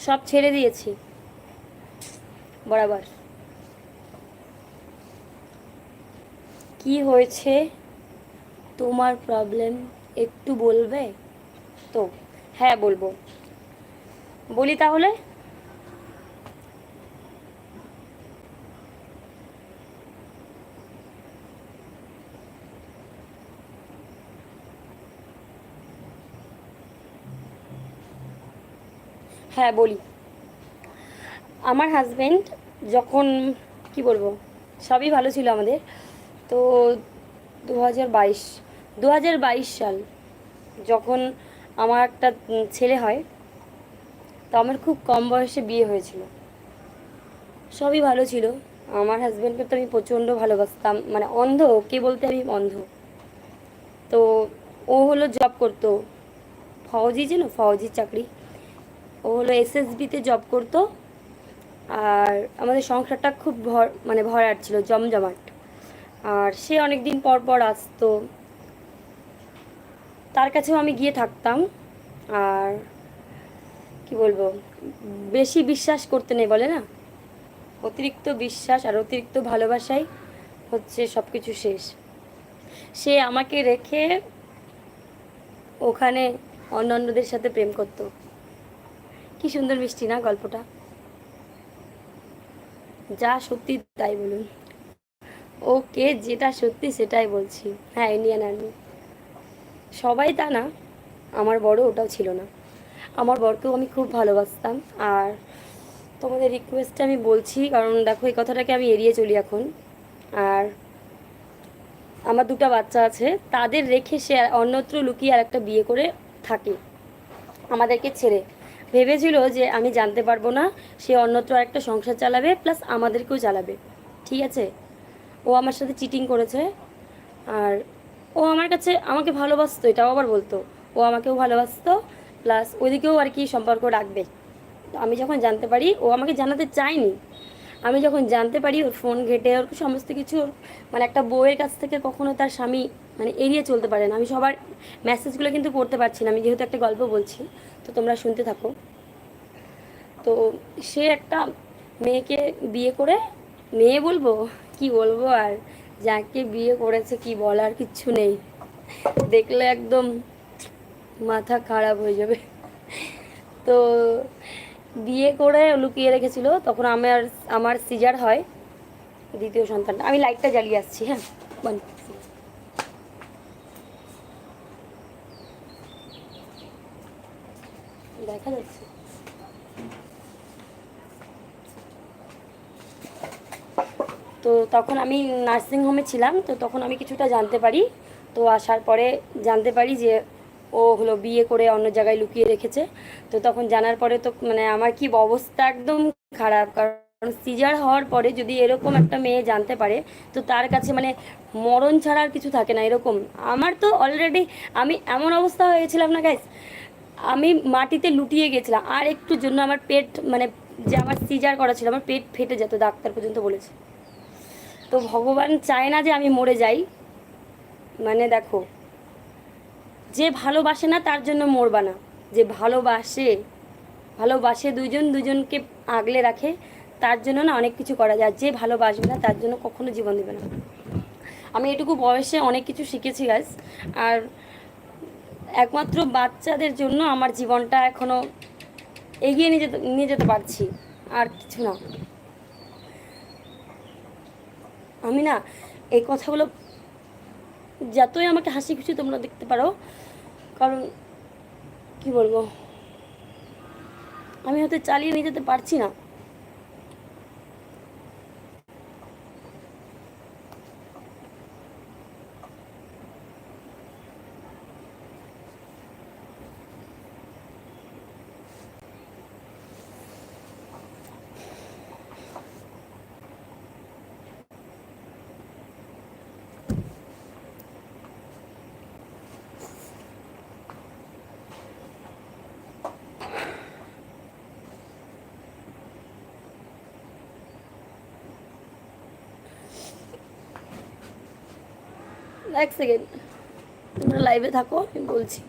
সব ছেড়ে দিয়েছি। বরাবর। কি হয়েছে? তোমার প্রবলেম একটু বলবে? তো হ্যাঁ বলব। বলি তাহলে? হ্যাঁ বলি। আমার হাজব্যান্ড যখন, কি বলব, সবই ভালো ছিল আমাদের। তো দু হাজার বাইশ দু হাজার বাইশ সাল যখন আমার একটা ছেলে হয়, তো আমার খুব কম বয়সে বিয়ে হয়েছিল। সবই ভালো ছিল। আমার হাজব্যান্ডকে তো আমি প্রচণ্ড ভালোবাসতাম। মানে অন্ধ, কে বলতে আমি অন্ধ। তো ও হলো জব করতো। ফৌজি যেন ফৌজির চাকরি। ও হলো এসএসবিতে জব করতো। আর আমাদের সংসারটা খুব ভর মানে ভরাট ছিল, জমজমাট। আর সে অনেক দিন পর পর আসতো। তার কাছেও আমি গিয়ে থাকতাম। আর কি বলব, বেশি বিশ্বাস করতে নেই বলে না? অতিরিক্ত বিশ্বাস আর অতিরিক্ত ভালোবাসাই হচ্ছে সব কিছু শেষ। সে আমাকে রেখে ওখানে অন্যান্যদের সাথে প্রেম করতো। কি সুন্দর মিষ্টি না গল্পটা? যা সত্যি তাই বলুন। ওকে, যেটা সত্যি সেটাই বলছি। হ্যাঁ ইন্ডিয়ান আর্মি সবাই তা না, আমার বড় ওটাও ছিল না। আমার বরকেও আমি খুব ভালোবাসতাম। আর তোমাদের রিকোয়েস্টে আমি বলছি, কারণ দেখো, এই কথাটাকে আমি এড়িয়ে চলি এখন। আর আমার দুটো বাচ্চা আছে, তাদের রেখে সে অন্যত্র লুকিয়ে আর একটা বিয়ে করে থাকে। আমাদেরকে ছেড়ে। ভেবেছিল যে আমি জানতে পারব না, সে অন্যত্র একটা সংসার চালাবে প্লাস আমাদেরকেও চালাবে। ঠিক আছে? ও আমার সাথে চিটিং করেছে, আর ও আমার কাছে আমাকে ভালোবাসতো, এটাও আবার বলতো। ও আমাকেও ভালোবাসতো প্লাস ওইদিকেও আর কি সম্পর্ক রাখবে। আমি যখন জানতে পারি, ও আমাকে জানাতে চায়নি। আমি যখন জানতে পারি ওর ফোন ঘেটে, ওর সমস্ত কিছু মানে একটা বউয়ের কাছ থেকে কখনো তার স্বামী মানে এড়িয়ে চলতে পারে না। আমি সবার মেসেজগুলো কিন্তু পড়তে পারছি না। আমি যেহেতু একটা গল্প বলছি, তো তোমরা শুনতে থাকো। তো সে একটা মেয়েকে বিয়ে করে, মেয়ে বলব? কি বলব আর? যাকে বিয়ে করেছে কি বলার কিচ্ছু নেই। দেখলে একদম মাথা খারাপ হয়ে যাবে। তো বিয়ে করে লুকিয়ে রেখেছিল, তখন আমার আমার সিজার হয় দ্বিতীয় সন্তানটা। আমি লাইটটা জ্বালিয়ে আসছি হ্যাঁ দেখা যাচ্ছে। তো তখন আমি নার্সিং হোমে ছিলাম, তো তখন আমি কিছুটা জানতে পারি। তো আসার পরে জানতে পারি যে ও হলো বিয়ে করে অন্য জায়গায় লুকিয়ে রেখেছে। তো তখন জানার পরে তো মানে আমার কি অবস্থা একদম খারাপ। কারণ সিজার হওয়ার পরে যদি এরকম একটা মেয়ে জানতে পারে, তো তার কাছে মানে মরণ ছাড়া আর কিছু থাকে না এরকম। আমার তো অলরেডি আমি এমন অবস্থা হয়েছিলাম না গাইস আমি মাটিতে লুটিয়ে গেছিলাম। আর একটু জন্য আমার পেট মানে যে আমার সিজার করা ছিল, আমার পেট ফেটে যেত ডাক্তার পর্যন্ত বলেছে। তো ভগবান চায় না যে আমি মরে যাই। মানে দেখো যে ভালোবাসে না, তার জন্য মরবা না। যে ভালোবাসে ভালোবাসে দুজন দুজনকে আগলে রাখে, তার জন্য না অনেক কিছু করা যায়। যে ভালোবাসবে না, তার জন্য কখনো জীবন দেবে না। আমি এটুকু বয়সে অনেক কিছু শিখেছি গাছ আর একমাত্র বাচ্চাদের জন্য আমার জীবনটা এখনও এগিয়ে নিয়ে যেতে নিয়ে যেতে পারছি। আর কিছু না। আমি না এই কথাগুলো যতই আমাকে হাসি খুশি তোমরা দেখতে পারো, কারণ কি বলব? আমি হয়তো চালিয়ে নিয়ে যেতে পারছি না। এক সেকেন্ড তোমরা লাইভে থাকো আমি বলছি।